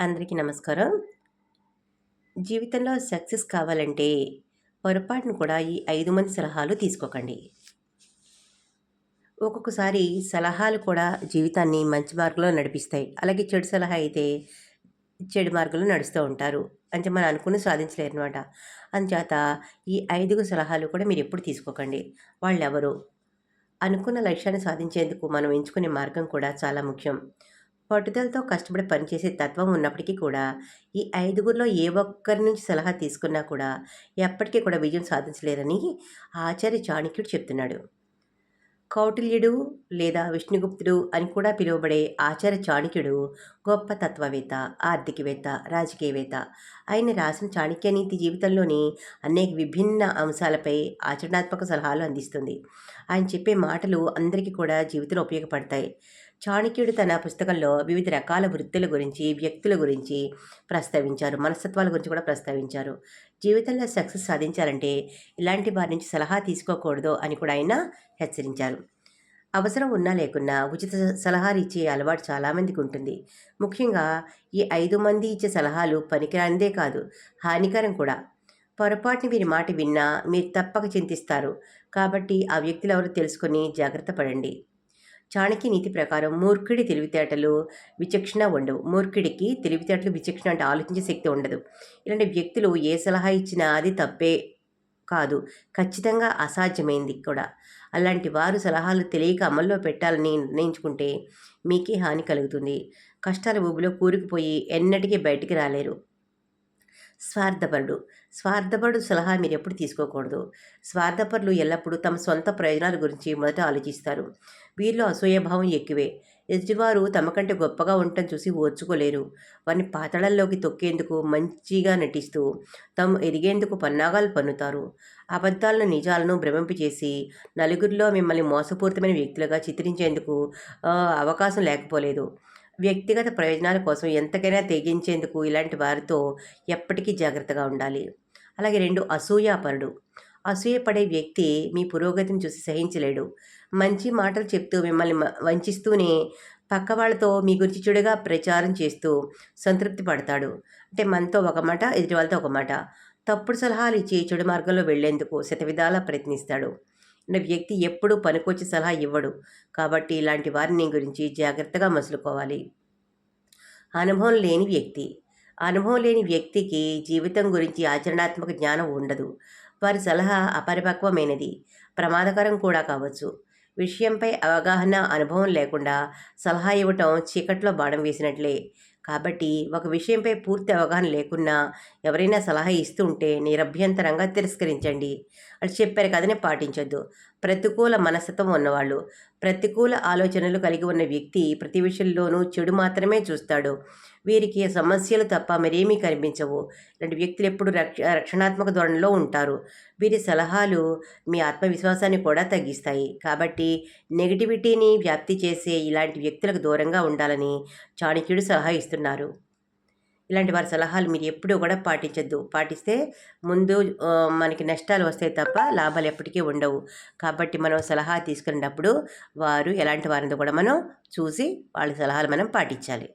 అందరికీ నమస్కారం. జీవితంలో సక్సెస్ కావాలంటే పొరపాటును కూడా ఈ ఐదు మంది సలహాలు తీసుకోకండి. ఒక్కొక్కసారి సలహాలు కూడా జీవితాన్ని మంచి మార్గంలో నడిపిస్తాయి. అలాగే చెడు సలహా అయితే చెడు మార్గంలో నడుస్తూ ఉంటారు. అంటే మనం అనుకుని సాధించలేరు అనమాట అందుచేత ఈ ఐదుగు సలహాలు కూడా మీరు ఎప్పుడు తీసుకోకండి. వాళ్ళు ఎవరు అనుకున్న లక్ష్యాన్ని సాధించేందుకు మనం ఎంచుకునే మార్గం కూడా చాలా ముఖ్యం. పట్టుదలతో కష్టపడి పనిచేసే తత్వం ఉన్నప్పటికీ కూడా ఈ ఐదుగురిలో ఏ ఒక్కరి నుంచి సలహా తీసుకున్నా కూడా ఎప్పటికీ కూడా విజయం సాధించలేరని ఆచార్య చాణక్యుడు చెప్తున్నాడు. కౌటిల్యుడు లేదా విష్ణుగుప్తుడు అని కూడా పిలువబడే ఆచార్య చాణక్యుడు గొప్ప తత్వవేత్త ఆర్థికవేత్త రాజకీయవేత్త ఆయన రాసిన చాణక్య నీతి జీవితంలోని అనేక విభిన్న అంశాలపై ఆచరణాత్మక సలహాలు అందిస్తుంది. ఆయన చెప్పే మాటలు అందరికీ కూడా జీవితంలో ఉపయోగపడతాయి. చాణక్యుడు తన పుస్తకంలో వివిధ రకాల వృత్తుల గురించి వ్యక్తుల గురించి ప్రస్తావించారు. మనస్తత్వాల గురించి కూడా ప్రస్తావించారు. జీవితంలో సక్సెస్ సాధించాలంటే ఇలాంటి వారి నుంచి సలహా తీసుకోకూడదు అని కూడా ఆయన హెచ్చరించారు. అవసరం ఉన్నా లేకున్నా ఉచిత సలహాలు ఇచ్చే అలవాటు చాలామందికి ఉంటుంది. ముఖ్యంగా ఈ ఐదు మంది ఇచ్చే సలహాలు పనికిరానిదే కాదు హానికరం కూడా. పొరపాటుని వీరి మాట విన్నా మీరు తప్పక చింతిస్తారు. కాబట్టి ఆ వ్యక్తులు ఎవరు తెలుసుకొని జాగ్రత్త పడండి. చాణక్య నీతి ప్రకారం మూర్ఖుడి తెలివితేటలు విచక్షణ ఉండవు. మూర్ఖుడికి తెలివితేటలు విచక్షణ అంటే ఆలోచించే శక్తి ఉండదు. ఇలాంటి వ్యక్తులు ఏ సలహా ఇచ్చినా అది తప్పే కాదు. ఖచ్చితంగా అసాధ్యమైంది కూడా. అలాంటి వారు సలహాలు తెలియక అమల్లో పెట్టాలని నిర్ణయించుకుంటే మీకే హాని కలుగుతుంది. కష్టాల ఊబిలో కూరుకుపోయి ఎన్నటికీ బయటికి రాలేరు. స్వార్థపరుడు. స్వార్థపరుడు సలహా మీరు ఎప్పుడు తీసుకోకూడదు. స్వార్థపరులు ఎల్లప్పుడూ తమ సొంత ప్రయోజనాల గురించి మొదట ఆలోచిస్తారు. వీరిలో అసూయభావం ఎక్కువే. ఎదుటివారు తమ కంటే గొప్పగా ఉండటం చూసి ఓర్చుకోలేరు. వారిని పాతళల్లోకి తొక్కేందుకు మంచిగా నటిస్తూ తాము ఎదిగేందుకు పన్నాగాలు పన్నుతారు. అబద్ధాలను నిజాలను భ్రమింపచేసి నలుగురిలో మిమ్మల్ని మోసపూరితమైన వ్యక్తులుగా చిత్రించేందుకు అవకాశం లేకపోలేదు. వ్యక్తిగత ప్రయోజనాల కోసం ఎంతకైనా తెగించేందుకు ఇలాంటి వారితో ఎప్పటికీ జాగ్రత్తగా ఉండాలి. అలాగే రెండు అసూయాపరుడు. అసూయపడే వ్యక్తి మీ పురోగతిని చూసి సహించలేడు. మంచి మాటలు చెప్తూ మిమ్మల్ని వంచిస్తూనే పక్క వాళ్ళతో మీ గురించి చెడుగా ప్రచారం చేస్తూ సంతృప్తి పడతాడు. అంటే మనతో ఒక మాట ఎదుటి వాళ్ళతో ఒక మాట. తప్పుడు సలహాలు ఇచ్చి చెడు మార్గంలో వెళ్ళేందుకు శతవిధాలా ప్రయత్నిస్తాడు. వ్యక్తి ఎప్పుడూ పనికొచ్చి సలహా ఇవ్వడు. కాబట్టి ఇలాంటి వారిని గురించి జాగ్రత్తగా మసులుకోవాలి. అనుభవం లేని వ్యక్తి. అనుభవం లేని వ్యక్తికి జీవితం గురించి ఆచరణాత్మక జ్ఞానం ఉండదు. వారి సలహా అపరిపక్వమైనది. ప్రమాదకరం కూడా కావచ్చు. విషయంపై అవగాహన అనుభవం లేకుండా సలహా ఇవ్వటం చీకట్లో బాణం వేసినట్లే. కాబట్టి ఒక విషయంపై పూర్తి అవగాహన లేకున్నా ఎవరైనా సలహా ఇస్తుంటే నిరభ్యంతరంగా తిరస్కరించండి. అది చెప్పారు కదని పాటించొద్దు. ప్రతికూల మనస్తత్వం ఉన్నవాళ్ళు ప్రతికూల ఆలోచనలు కలిగి ఉన్న వ్యక్తి ప్రతి విషయంలోనూ చెడు మాత్రమే చూస్తాడు. వీరికి సమస్యలు తప్ప మరేమీ కనిపించవు. ఇలాంటి వ్యక్తులు ఎప్పుడు రక్ష రక్షణాత్మక ధోరణిలో ఉంటారు. వీరి సలహాలు మీ ఆత్మవిశ్వాసాన్ని కూడా తగ్గిస్తాయి. కాబట్టి నెగిటివిటీని వ్యాప్తి చేసే ఇలాంటి వ్యక్తులకు దూరంగా ఉండాలని చాణక్యుడు సలహా ఇస్తున్నారు. ఇలాంటి వారి సలహాలు మీరు ఎప్పుడూ కూడా పాటించద్దు. పాటిస్తే ముందు మనకి నష్టాలు వస్తాయి తప్ప లాభాలు ఎప్పటికీ ఉండవు. కాబట్టి మనం సలహా తీసుకునేటప్పుడు వారు ఎలాంటి వారిని కూడా మనం చూసి వాళ్ళ సలహాలు మనం పాటించాలి.